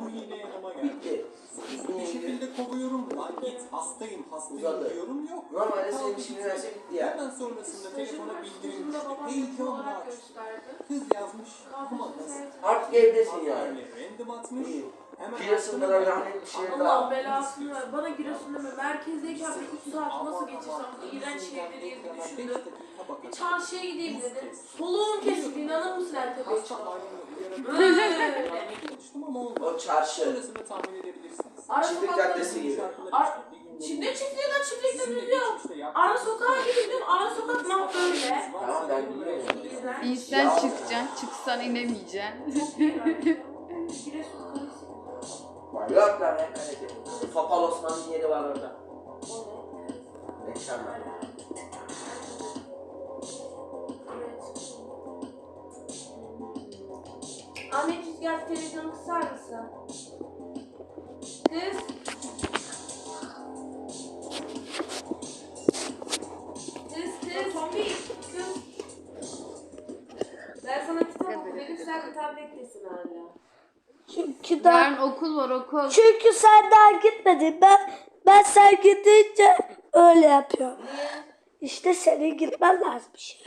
Bu yine yanıma geldi. Bitti. Bir şekilde kovuyorum. Lan git hastayım hastayım Uzadı. diyorum yok. Normalde senin işini verse bitti ya. Hemen sonrasında telefona bildirim düştü. olarak açtı. gösterdi. Kız yazmış ama nasıl? Artık evdesin yani. Random atmış. İyi. Hemen Giresun'da da lanet bir şey Allah belasını ver. Bana Giresun'da mı? Merkezdeyken bir 3 saat nasıl geçirsem iğrenç şehirleri diye düşündüm. Bir çarşıya gideyim dedim. Soluğum kesildi. İnanır mısın Ertepe'ye. O çarşı. Çiftlik caddesi gibi. Ar- Şimdi çiftliğe de çiftlikte düzüyor. Ara sokağa gidip ara sokak ne böyle? Tamam ben biliyorum. İnsan çıkacaksın, çıksan inemeyeceksin. Giresun. Yok lan ne kaleci. Topal Osman'ın yeri var orada. Var. Ahmet Rüzgar televizyonu kısar mısın? Kız Çünkü daha Yarın okul var okul. çünkü sen daha gitmedin. Ben ben sen gidince öyle yapıyorum. İşte senin gitmen lazım bir şey.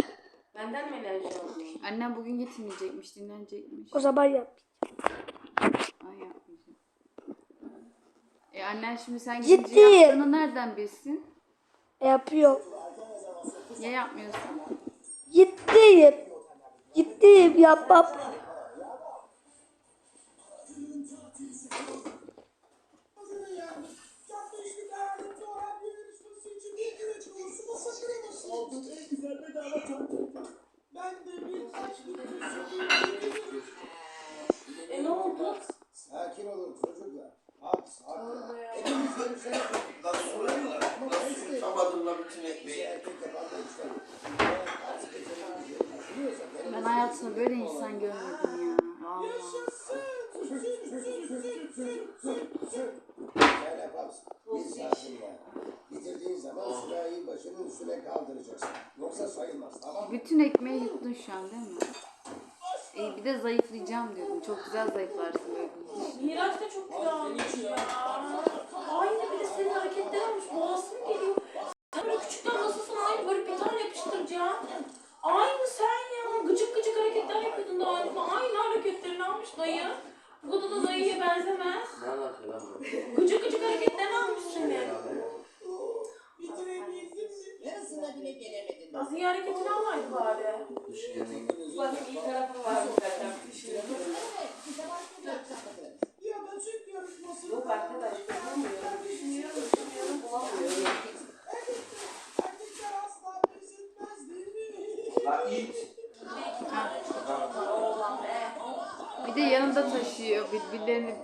Benden mi enerji alıyorsun? Annem bugün gitmeyecekmiş, dinlenecekmiş. O zaman yap. Ay yapmayacağım. E annen şimdi sen gidince Ciddiyim. yaptığını nereden bilsin? Yapıyorum. Ya yapmıyorsun? Ciddiyim. Ciddiyim yapmam. Hayatımda böyle insan görmedim ya. Allah. Sen yaparsın. Başının üstüne kaldıracaksın. Yoksa sayılmaz tamam mı? Bütün ekmeği yuttun şu an değil mi? E, bir de zayıflayacağım diyordum. Çok güzel zayıflarsın böyle. Miraç da çok kilo almış. Aynı bir de senin hareketler olmuş. Boğazım geliyor. Sen böyle küçükten nasılsın? Aynı böyle bir tane yapıştıracağım. Aynı sen ya. Gıcık gıcık hareketler yapıyordun da aynı. Aynı hareketlerini almış dayı. Bu kadar da dayıya benzemez. Ne anlatıyor lan bu? Gıcık gıcık hareketlerini almış seni. Yarısına bile gelemedin. Az iyi hareketini almaydı bari. Bak iyi tarafı var zaten. Yok arkadaş bulamıyorum. Düşünüyorum düşünüyorum bulamıyorum. Lan it. Oğlan be. Bir de yanında taşıyor. Birbirlerini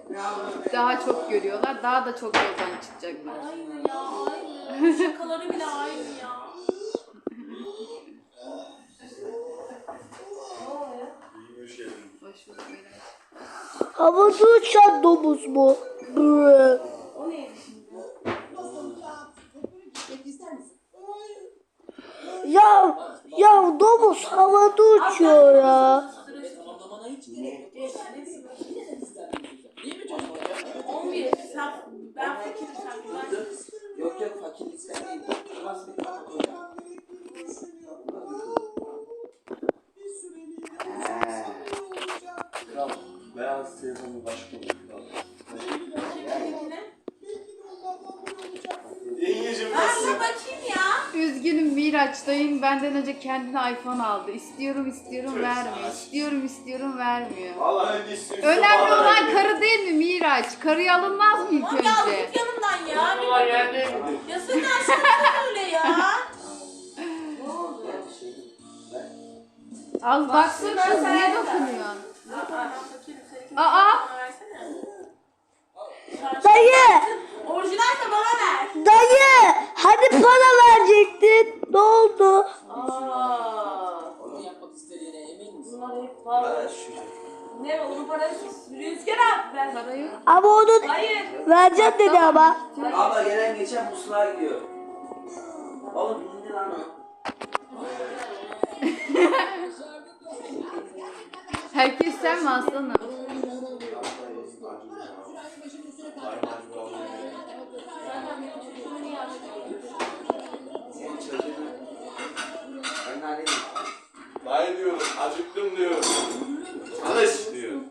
daha çok görüyorlar. Daha da çok yoldan çıkacaklar. Aynı ya aynı. Şakaları bile aynı ya. Ne oluyor? Hoş. Havada uçan domuz bu. Brr. O neydi? Ya ya domuz havada uçuyor ya. Yok. Ne bileyim, yine de bizden Değil mi çocuklar? 11. Sen, ben fakirim sen güvensiz. Yok yok fakirlikten değil. Nasıl bir kafa koyacağım? Kral, beyaz telefonu başka bir Ben de bakayım ya. Üzgünüm Miraç dayın benden önce kendine iPhone aldı. İstiyorum istiyorum vermiyor. İstiyorum istiyorum vermiyor. Vallahi istiyorsun. Önemli olan karı değil mi Miraç? Karıyı alınmaz mı ilk ya önce? git yanımdan ya. Vallahi geldi. Ya sen aşkım öyle ya. Ne oldu? Az baksın ben kız niye dokunuyorsun? Aa! Dayı Orijinalse bana ver. dayı hani para verecektin? Ne oldu? Aa. Onu yapmak istediğine emin misin? Bunlar hep Bana var. şu. Ne onun parası? Rüzgar abi ben. Parayı Ama Hayır. vereceğim dedi ama. Abla gelen geçen musluğa gidiyor. Oğlum indi lan o. Herkes sen mi aslanım? Dayı acıktım diyor. Çalış diyor.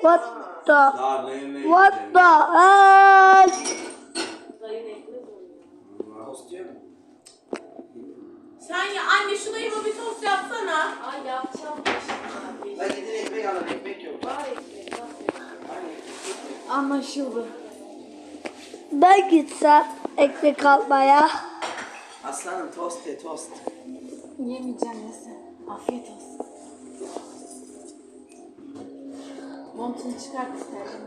What the? What the heck? Sen ya anne şuna bir tost yapsana. Ay. Anlaşıldı. Ben gitsem ekmek almaya. Aslanım tost ye tost. Yemeyeceğim neyse. Afiyet olsun. Montunu çıkart istersen.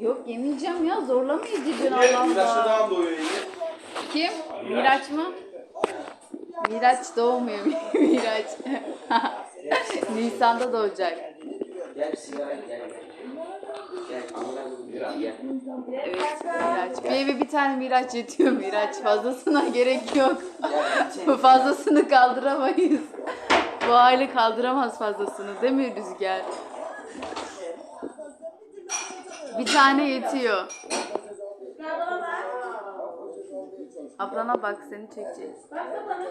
Yok yemeyeceğim ya zorla mı yedireceksin Allah Allah. doğuyor yine. Kim? Miraç mı? Miraç doğmuyor Miraç. Nisan'da doğacak. Gel sigara. Gel gel. Evet Miraç. Bir eve bir tane Miraç yetiyor Miraç. Fazlasına gerek yok. Fazlasını kaldıramayız. Bu aile kaldıramaz fazlasını değil mi Rüzgar? Bir tane yetiyor. Ablana bak seni çekecek. Bak da bana.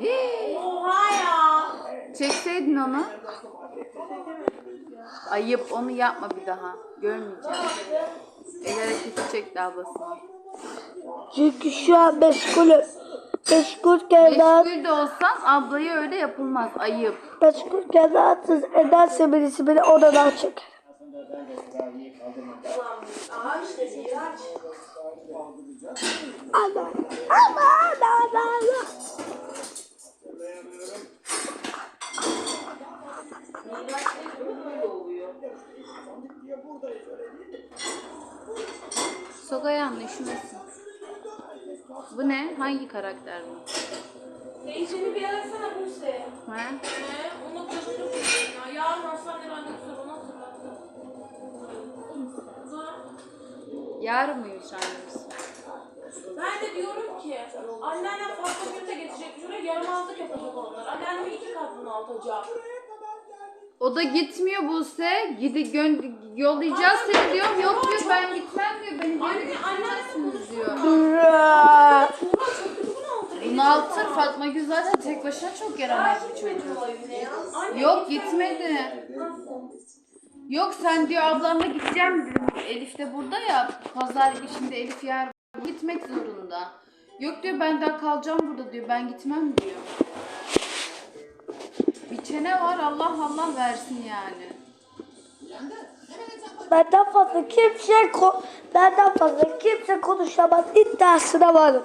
Hii, Oha ya. Çekseydin onu. Ayıp onu yapma bir daha. Görmeyeceğim. El hareketi çekti ablasına. Çünkü şu an meşgulüm. Meşgulken rahat, Meşgul de olsan ablayı öyle yapılmaz. Ayıp. meşgulken rahatsız ederse birisi beni odadan çeker. Aha işte Miraç. Ana, ana, ana, ana, ana. Miraç ne böyle oluyor. Sok ayağını üşümesin. Bu ne? Hangi karakter bu? Teyzeni bir arasana Buse. Ha? Ne? Onu kırdım ya. Yarın hastane randevusu var. Onu hatırlattım. Kızım. Yarın mıymış annemiz? Ben de diyorum ki anneannem farklı bir de getirecek şuraya yaramazlık yapacak onlar. Anneannemi iki kat bunaltacak. O da gitmiyor Buse. Gidi gön yollayacağız seni diyorum. Yok diyor ben gitmem diyor. Anne. Tuğba çok kötü bunaltır. Fatma Gül zaten tek başına çok yaramaz bir çocuk. Yok gitmedi. Yok sen diyor ablamla gideceğim dedim. Elif de burada ya. Pazar şimdi Elif yer gitmek zorunda. Yok diyor ben daha kalacağım burada diyor. Ben gitmem diyor. Bir çene var Allah Allah versin yani. Benden fazla kimse benden fazla kimse konuşamaz iddiasına varım.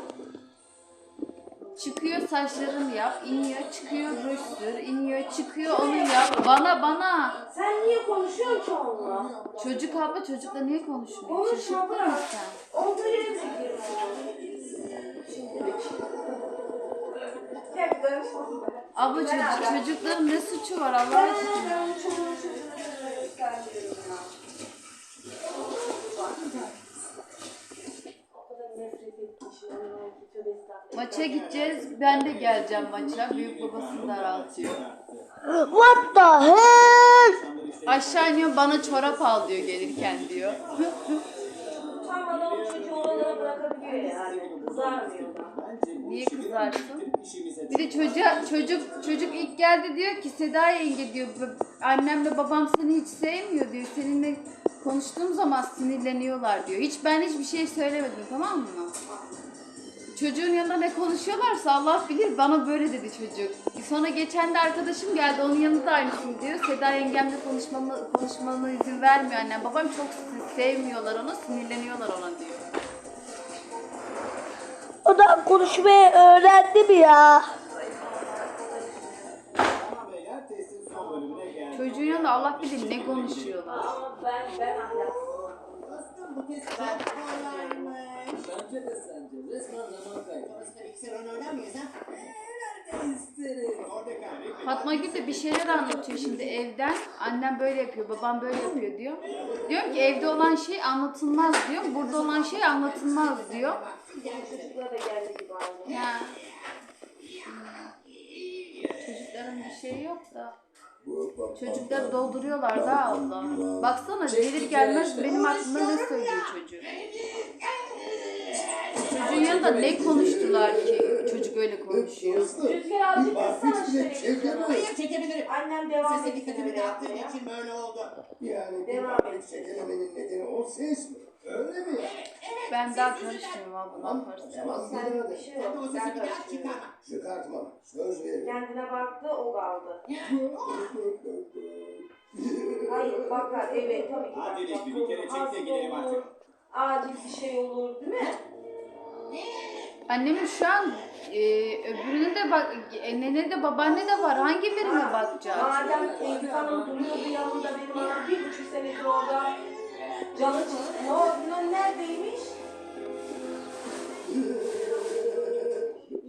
Çıkıyor saçlarını yap, iniyor, çıkıyor ruj sür, iniyor, çıkıyor onu yap. Bana bana. Sen niye konuşuyorsun ki onunla? Çocuk abla çocukla niye konuşmuyor? Konuşma bırak. sen? Olduğu yere. Abla çocuk, çocukların ne suçu var Allah aşkına? Ya. Estağfurullah. Maça gideceğiz. Ben de geleceğim maça. Büyük babasını daraltıyor. What the heck? Aşağı iniyor bana çorap al diyor gelirken diyor. Utanmadan o çocuğu oralara bırakabiliyor yani. Kızarmıyor da. Niye kızarsın? Bir de çocuğa, çocuk çocuk ilk geldi diyor ki Seda yenge diyor "b- annemle babam seni hiç sevmiyor diyor. Seninle konuştuğum zaman sinirleniyorlar diyor. Hiç ben hiçbir şey söylemedim tamam mı? Çocuğun yanında ne konuşuyorlarsa Allah bilir bana böyle dedi çocuk. Sonra geçen de arkadaşım geldi onun yanında aynısını diyor. Seda yengemle konuşmamı, konuşmama izin vermiyor annem. Babam çok se- sevmiyorlar onu sinirleniyorlar ona diyor. O da konuşmayı öğrendi mi ya? Çocuğun yanında Allah bilir ne konuşuyorlar. Fatma Gül de bir şeyler anlatıyor şimdi evden. Annem böyle yapıyor, babam böyle yapıyor diyor. Diyorum ki evde olan şey anlatılmaz diyor. Burada olan şey anlatılmaz diyor. Çocuklara da geldi gibi aynı. Ya. Çocukların bir şeyi yok da. Çocukları dolduruyorlar da abla. Baksana gelir gelmez benim aklımda ne söylüyor çocuk. çocuğun yanında ne konuştular ki? Çocuk öyle konuşuyor. Rüzgar abi kızsana. Hayır çekebilirim. Annem devam Sese etsin dikkatimi öyle dağıttığın yapmaya. için böyle oldu. Yani Devam hafif et. nedeni o ses mi? Öyle mi? Ben daha karışmıyorum abla ne Tamam. yaparsın? Tamam Sen bir şey sesi Sen daha karışma. çıkarma. Çıkartmam. Söz veririm. Kendine baktı o kaldı. Hayır bakar evet tabii ki. Hadi. Leyli, bir kere çek de gidelim artık. Acil bir şey olur değil mi? Annemin şu an e, öbürüne de bak, annene de babaanne de var. Hangi birine bakacağız? Madem insanın duruyordu yanında benim anam bir buçuk senedir orada. Canı çıktı. Ne oldu? Neredeymiş?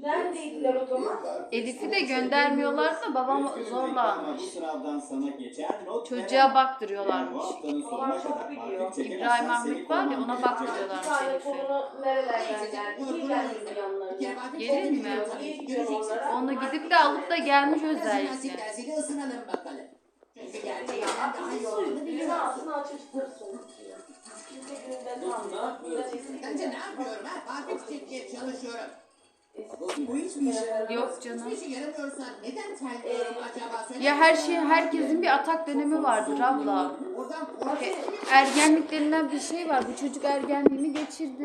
Neredeydiler o zaman? Elif'i de göndermiyorlar da babam zorla almış. Sınavdan sana geçen not Çocuğa baktırıyorlarmış. Babam çok biliyor. İbrahim Ahmet var ya ona. Bir baktırıyorlarmış tane Elif'e. kolunu nerelerden geldi? Niye geldin Bir yanlarına? çok mi? gidiyorsun Göreceksin. onlara? Onu gidip de alıp da gelmiş özellikle. dersiyle ısınalım bakalım. Bence ne yapıyorum ha? Parfüm çekmeye çalışıyorum. Bu hiçbir işe yaramıyor. Yok canım. Hiçbir işe yaramıyorsa neden terliyorum acaba? Söyle Ya her şey herkesin bir atak dönemi vardır abla. Buradan E, Ergenlik denilen bir şey var. Bu çocuk ergenliğini geçirdi.